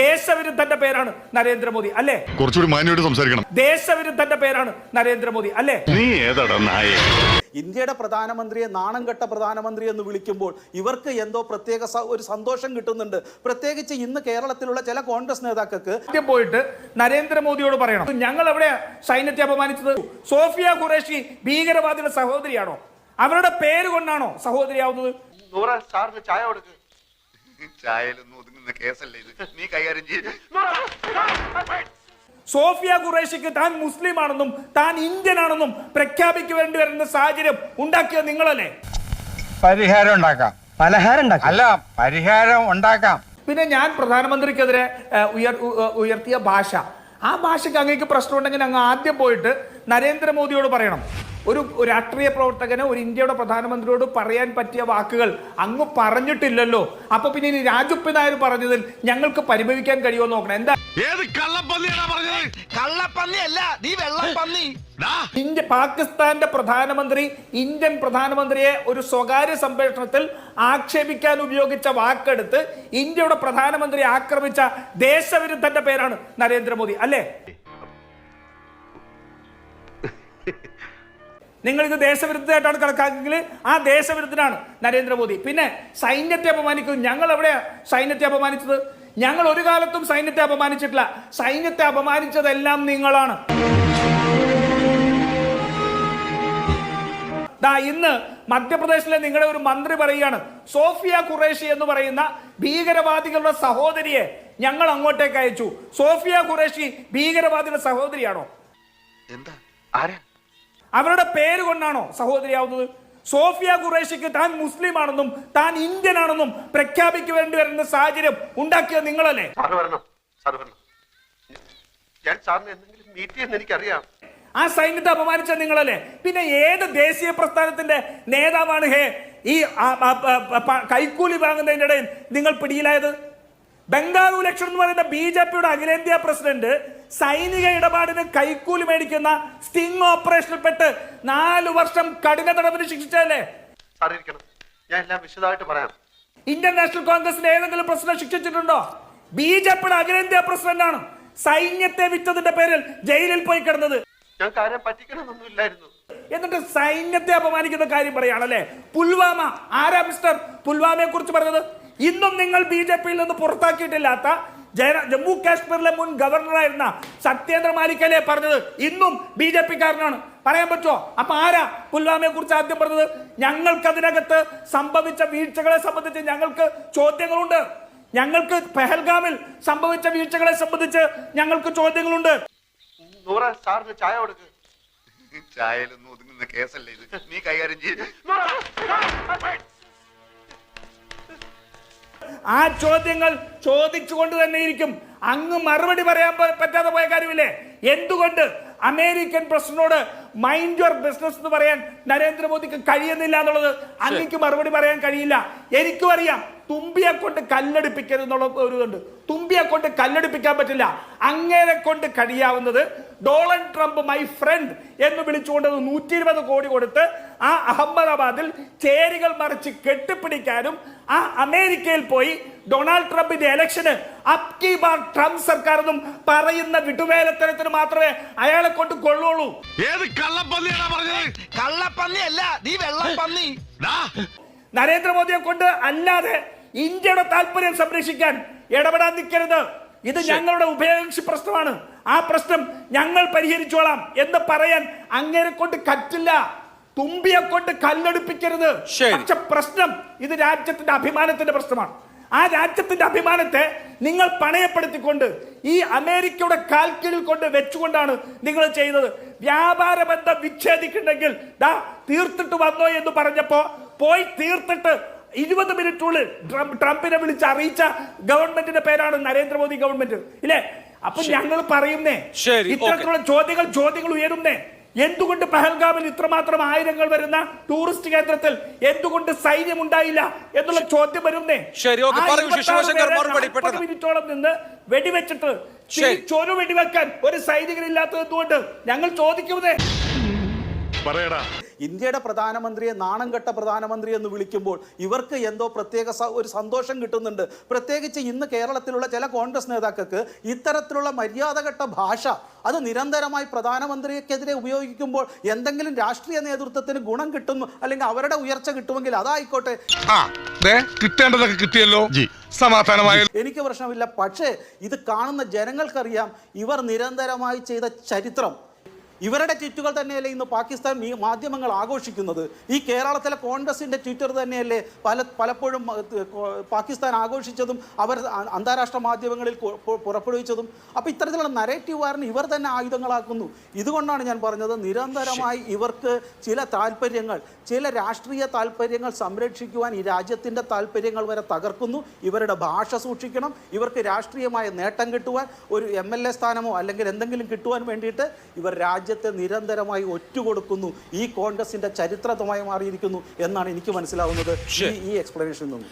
ദേശവിരുദ്ധന്റെ പേരാണ് നരേന്ദ്രമോദി അല്ലേ? കുറച്ചുകൂടി മാന്യമായിട്ട് സംസാരിക്കണം. ദേശവിരുദ്ധന്റെ പേരാണ് നരേന്ദ്രമോദി അല്ലേ? നീ ഏതാടാ നായേ? ഇന്ത്യയുടെ പ്രധാനമന്ത്രിയെ നാണം കെട്ട പ്രധാനമന്ത്രി എന്ന് വിളിക്കുമ്പോൾ ഇവർക്ക് എന്തോ പ്രത്യേക ഒരു സന്തോഷം കിട്ടുന്നുണ്ട്. പ്രത്യേകിച്ച് ഇന്ന് കേരളത്തിലുള്ള ചില കോൺഗ്രസ് നേതാക്കൾക്ക് ആദ്യം പോയിട്ട് നരേന്ദ്രമോദിയോട് പറയണം. ഞങ്ങൾ എവിടെയാ സൈന്യത്തെ അപമാനിച്ചത്? സോഫിയ ഖുറേഷി ഭീകരവാദിയുടെ സഹോദരിയാണോ? അവരുടെ പേര് കൊണ്ടാണോ സഹോദരിയാവുന്നത്? സാറിന് ചായ കൊടുക്ക്. ചായയിലൊന്നും ഒതുങ്ങുന്ന കേസല്ലേ ഇത്? നീ കൈകാര്യം സോഫിയ ഖുറേഷിക്ക് താൻ മുസ്ലിം ആണെന്നും താൻ ഇന്ത്യൻ ആണെന്നും പ്രഖ്യാപിക്കേണ്ടി വരുന്ന സാഹചര്യം ഉണ്ടാക്കിയത് നിങ്ങളല്ലേ? പരിഹാരം ഉണ്ടാക്കാം. പലഹാരം അല്ല പരിഹാരം ഉണ്ടാക്കാം. പിന്നെ ഞാൻ പ്രധാനമന്ത്രിക്കെതിരെ ഉയർ ഉയർത്തിയ ഭാഷ. ആ ഭാഷയ്ക്ക് അങ്ങേക്ക് പ്രശ്നമുണ്ടെങ്കിൽ അങ്ങ് ആദ്യം പോയിട്ട് നരേന്ദ്രമോദിയോട് പറയണം. ഒരു ഒരു രാഷ്ട്രീയ പ്രവർത്തകന് ഒരു ഇന്ത്യയുടെ പ്രധാനമന്ത്രിയോട് പറയാൻ പറ്റിയ വാക്കുകൾ അങ്ങ് പറഞ്ഞിട്ടില്ലല്ലോ. അപ്പൊ പിന്നെ ഇനി രാജുപ്പി നായർ പറഞ്ഞതിൽ ഞങ്ങൾക്ക് പരിഭവിക്കാൻ കഴിയുമോ നോക്കണം. എന്താ? ഏത് കള്ളപ്പന്നിയാടാ പറഞ്ഞത്? കള്ളപ്പന്നിയല്ല നീ വെള്ളപ്പന്നി. ഇന്ത്യ പാകിസ്ഥാന്റെ പ്രധാനമന്ത്രി ഇന്ത്യൻ പ്രധാനമന്ത്രിയെ ഒരു സ്വകാര്യ സംഭാഷണത്തിൽ ആക്ഷേപിക്കാൻ ഉപയോഗിച്ച വാക്കെടുത്ത് ഇന്ത്യയുടെ പ്രധാനമന്ത്രി ആക്രമിച്ച ദേശവിരുദ്ധന്റെ പേരാണ് നരേന്ദ്രമോദി അല്ലേ? നിങ്ങൾ ഇത് ദേശവിരുദ്ധമായിട്ടാണ് കണക്കാക്കിയെങ്കിൽ ആ ദേശവിരുദ്ധനാണ് നരേന്ദ്രമോദി. പിന്നെ സൈന്യത്തെ അപമാനിക്കുന്നു. ഞങ്ങൾ എവിടെയാണ് സൈന്യത്തെ അപമാനിച്ചത്? ഞങ്ങൾ ഒരു കാലത്തും സൈന്യത്തെ അപമാനിച്ചിട്ടില്ല. സൈന്യത്തെ അപമാനിച്ചതെല്ലാം നിങ്ങളാണ്. ഇന്ന് മധ്യപ്രദേശിലെ നിങ്ങളുടെ ഒരു മന്ത്രി പറയുകയാണ്. സോഫിയ ഖുറേഷി എന്ന് പറയുന്ന ഭീകരവാദികളുടെ സഹോദരിയെ ഞങ്ങൾ അങ്ങോട്ടേക്ക് അയച്ചു. സോഫിയ ഖുറേഷി ഭീകരവാദിയുടെ സഹോദരിയാണോ? എന്താ? ആരാ? അവരുടെ പേര് കൊണ്ടാണോ സഹോദരിയാവുന്നത്? സോഫിയ ഖുറേഷിക്ക് താൻ മുസ്ലിം ആണെന്നും താൻ ഇന്ത്യൻ ആണെന്നും പ്രഖ്യാപിക്കേണ്ടി വരുന്ന സാഹചര്യം ഉണ്ടാക്കിയത് നിങ്ങളല്ലേ? ആ സൈന്യത്തെ അപമാനിച്ച നിങ്ങളല്ലേ? പിന്നെ ഏത് ദേശീയ പ്രസ്ഥാനത്തിന്റെ നേതാവാണ് ഹേ ഈ കൈക്കൂലി വാങ്ങുന്നതിന്റെ ഇടയിൽ നിങ്ങൾ പിടിയിലായത്? ബംഗാളു ഇലക്ഷൻ എന്ന് പറയുന്ന ബി ജെ പിയുടെ അഖിലേന്ത്യാ പ്രസിഡന്റ് സൈനിക ഇടപാടിന് കൈക്കൂലി മേടിക്കുന്ന സ്റ്റിംഗ് ഓപ്പറേഷനിൽ പെട്ട് നാലു വർഷം കഠിന തടവിന് ശിക്ഷിച്ചതല്ലേ? സാർ ഞാൻ എല്ലാം വിശദമായിട്ട് പറയാം. ഇന്ത്യൻ നാഷണൽ കോൺഗ്രസിന്റെ ഏതെങ്കിലും പ്രസിഡന്റ് ശിക്ഷിച്ചിട്ടുണ്ടോ? ബി ജെ പിയുടെ അഖിലേന്ത്യാ പ്രസിഡന്റ് ആണ് സൈന്യത്തെ വിറ്റതിന്റെ പേരിൽ ജയിലിൽ പോയി കിടന്നത്. ഞാൻ കാര്യം പറ്റിക്കണമെന്നൊന്നുമില്ലായിരുന്നു. എന്നിട്ട് സൈന്യത്തെ അപമാനിക്കുന്ന കാര്യം പറയാണല്ലേ പുൽവാമ ആരാ മിസ്റ്റർ പുൽവാമയെ കുറിച്ച് പറഞ്ഞത്? ഇന്നും നിങ്ങൾ ബി ജെ പിയിൽ നിന്ന് പുറത്താക്കിയിട്ടില്ലാത്ത ജയ ജമ്മു കാശ്മീരിലെ മുൻ ഗവർണറായിരുന്ന സത്യേന്ദ്ര മാലിക്കലെ പറഞ്ഞത്? ഇന്നും ബി ജെ പിക്കാരനാണ്. പറയാൻ പറ്റുമോ? അപ്പൊ ആരാ പുൽവാമയെ കുറിച്ച് ആദ്യം പറഞ്ഞത്? ഞങ്ങൾക്ക് അതിനകത്ത് സംഭവിച്ച വീഴ്ചകളെ സംബന്ധിച്ച് ഞങ്ങൾക്ക് ചോദ്യങ്ങളുണ്ട്. ഞങ്ങൾക്ക് പെഹൽഗാമിൽ സംഭവിച്ച വീഴ്ചകളെ സംബന്ധിച്ച് ഞങ്ങൾക്ക് ചോദ്യങ്ങളുണ്ട്. ചായ കൊടുക്ക്. ചായയിലൊന്നും ഒതുങ്ങുന്ന കേസല്ലേ ഇത്? നീ കൈകാര്യം ചെയ്ത് ആ ചോദ്യങ്ങൾ ചോദിച്ചുകൊണ്ട് തന്നെ ഇരിക്കും. അങ്ങ് മറുപടി പറയാൻ പറ്റാതെ പോയ കാര്യമില്ലേ? എന്തുകൊണ്ട് അമേരിക്കൻ പ്രസിഡന്റിനോട് മൈൻഡ് യുവർ ബിസിനസ് എന്ന് പറയാൻ നരേന്ദ്രമോദിക്ക് കഴിയുന്നില്ല എന്നുള്ളത് അങ്ങക്ക് മറുപടി പറയാൻ കഴിയില്ല. എനിക്കും അറിയാം. തുമ്പിയെ കൊണ്ട് കല്ലടിപ്പിക്കരുതെന്നുള്ള ഒരു ഇതുണ്ട്. തുമ്പിയെ കൊണ്ട് കല്ലടിപ്പിക്കാൻ പറ്റില്ല. അങ്ങേരെ കൊണ്ട് കഴിയാവുന്നത് ഡോണൾഡ് ട്രംപ് മൈ ഫ്രണ്ട് എന്ന് വിളിച്ചുകൊണ്ട് നൂറ്റി ഇരുപത് കോടി കൊടുത്ത് ആ അഹമ്മദാബാദിൽ ചേരികൾ മറിച്ച് കെട്ടിപ്പിടിക്കാനും ആ അമേരിക്കയിൽ പോയി ഡൊണാൾഡ് ട്രംപിന്റെ ഇലക്ഷന് അപ്കി ബാർ ട്രംപ് സർക്കാർ എന്നും പറയുന്ന വിട്ടുവേലത്തരത്തിന് മാത്രമേ അയാളെ കൊണ്ട് കൊള്ളുള്ളൂ. ഏത് കള്ളപ്പന്നിയാണ് പറഞ്ഞത്? കള്ളപ്പന്നി അല്ല നീ വെള്ളപ്പന്നി. നരേന്ദ്രമോദിയെ കൊണ്ട് അല്ലാതെ ഇന്ത്യയുടെ താല്പര്യം സംരക്ഷിക്കാൻ ഇടപെടാൻ നിൽക്കരുത്. ഇത് ഞങ്ങളുടെ ഉഭയകക്ഷി പ്രശ്നമാണ്. ആ പ്രശ്നം ഞങ്ങൾ പരിഹരിച്ചോളാം എന്ന് പറയാൻ അങ്ങേരെ കൊണ്ട് കറ്റില്ല. തുമ്പിയെ കൊണ്ട് കല്ലെടുപ്പിക്കരുത് പക്ഷെ പ്രശ്നം. ഇത് രാജ്യത്തിന്റെ അഭിമാനത്തിന്റെ പ്രശ്നമാണ്. ആ രാജ്യത്തിന്റെ അഭിമാനത്തെ നിങ്ങൾ പണയപ്പെടുത്തിക്കൊണ്ട് ഈ അമേരിക്കയുടെ കാൽക്കീഴിൽ കൊണ്ട് വെച്ചുകൊണ്ടാണ് നിങ്ങൾ ചെയ്തത്. വ്യാപാര ബന്ധം വിച്ഛേദിക്കുന്നുണ്ടെങ്കിൽ ദാ തീർത്തിട്ട് വന്നോ എന്ന് പറഞ്ഞപ്പോ പോയി തീർത്തിട്ട് ഇരുപത് മിനിറ്റുള്ളിൽ ട്രംപ് ട്രംപിനെ വിളിച്ച് അറിയിച്ച ഗവൺമെന്റിന്റെ പേരാണ് നരേന്ദ്രമോദി ഗവൺമെന്റ്. ഇല്ലേ? അപ്പൊ ഞങ്ങൾ പറയുന്നേ ഇത്തരത്തിലുള്ള ചോദ്യങ്ങൾ ചോദ്യങ്ങൾ ഉയരുന്നേ. എന്തുകൊണ്ട് പെഹൽഗാമിൽ ഇത്രമാത്രം ആയിരങ്ങൾ വരുന്ന ടൂറിസ്റ്റ് കേന്ദ്രത്തിൽ എന്തുകൊണ്ട് സൈന്യം ഉണ്ടായില്ല എന്നുള്ള ചോദ്യം വരുന്നേ? ശരി, ഓക്കേ, ആ പറയൂ, 26 ശിവശങ്കർ, പേരെ മറുപടി 40 പെട്ടെന്ന്. മിനിറ്റോളം നിന്ന് വെടിവെച്ചിട്ട് ചോര വെടിവെക്കാൻ ഒരു സൈനികരില്ലാത്തത് എന്തുകൊണ്ട്? ഞങ്ങൾ ചോദിക്കുന്നേ പറയടാ. ഇന്ത്യയുടെ പ്രധാനമന്ത്രിയെ നാണം കെട്ട പ്രധാനമന്ത്രി എന്ന് വിളിക്കുമ്പോൾ ഇവർക്ക് എന്തോ പ്രത്യേക ഒരു സന്തോഷം കിട്ടുന്നുണ്ട്. പ്രത്യേകിച്ച് ഇന്ന് കേരളത്തിലുള്ള ചില കോൺഗ്രസ് നേതാക്കൾക്ക് ഇത്തരത്തിലുള്ള മര്യാദഘട്ട ഭാഷ അത് നിരന്തരമായി പ്രധാനമന്ത്രിക്കെതിരെ ഉപയോഗിക്കുമ്പോൾ എന്തെങ്കിലും രാഷ്ട്രീയ നേതൃത്വത്തിന് ഗുണം കിട്ടുന്നു അല്ലെങ്കിൽ അവരുടെ ഉയർച്ച കിട്ടുമെങ്കിൽ അതായിക്കോട്ടെ. ആ ദേ കിട്ടേണ്ടതൊക്കെ കിട്ടിയല്ലോ. സമാധാനമായ. എനിക്ക് പ്രശ്നമില്ല. പക്ഷേ ഇത് കാണുന്ന ജനങ്ങൾക്കറിയാം ഇവർ നിരന്തരമായി ചെയ്ത ചരിത്രം. ഇവരുടെ ട്വീറ്റുകൾ തന്നെയല്ലേ ഇന്ന് പാകിസ്ഥാൻ ഈ മാധ്യമങ്ങൾ ആഘോഷിക്കുന്നത്? ഈ കേരളത്തിലെ കോൺഗ്രസിന്റെ ട്വിറ്റർ തന്നെയല്ലേ പല പലപ്പോഴും പാകിസ്ഥാൻ ആഘോഷിച്ചതും അവർ അന്താരാഷ്ട്ര മാധ്യമങ്ങളിൽ പുറപ്പെടുവിച്ചതും. അപ്പോൾ ഇത്തരത്തിലുള്ള നരേറ്റീവ് വാറിന് ഇവർ തന്നെ ആയുധങ്ങളാക്കുന്നു. ഇതുകൊണ്ടാണ് ഞാൻ പറഞ്ഞത് നിരന്തരമായി ഇവർക്ക് ചില താല്പര്യങ്ങൾ ചില രാഷ്ട്രീയ താല്പര്യങ്ങൾ സംരക്ഷിക്കുവാൻ ഈ രാജ്യത്തിന്റെ താല്പര്യങ്ങൾ വരെ തകർക്കുന്നു. ഇവരുടെ ഭാഷ സൂക്ഷിക്കണം. ഇവർക്ക് രാഷ്ട്രീയമായ നേട്ടം കിട്ടുവാൻ ഒരു എം സ്ഥാനമോ അല്ലെങ്കിൽ എന്തെങ്കിലും കിട്ടുവാൻ വേണ്ടിയിട്ട് ഇവർ രാജ്യത്തെ നിരന്തരമായി ഒറ്റുകൊടുക്കുന്നു. ഈ കോൺഗ്രസിന്റെ ചരിത്രമായി മാറിയിരിക്കുന്നു എന്നാണ് എനിക്ക് മനസ്സിലാവുന്നത്. ഈ എക്സ്പ്ലനേഷനിൽ നിന്നും.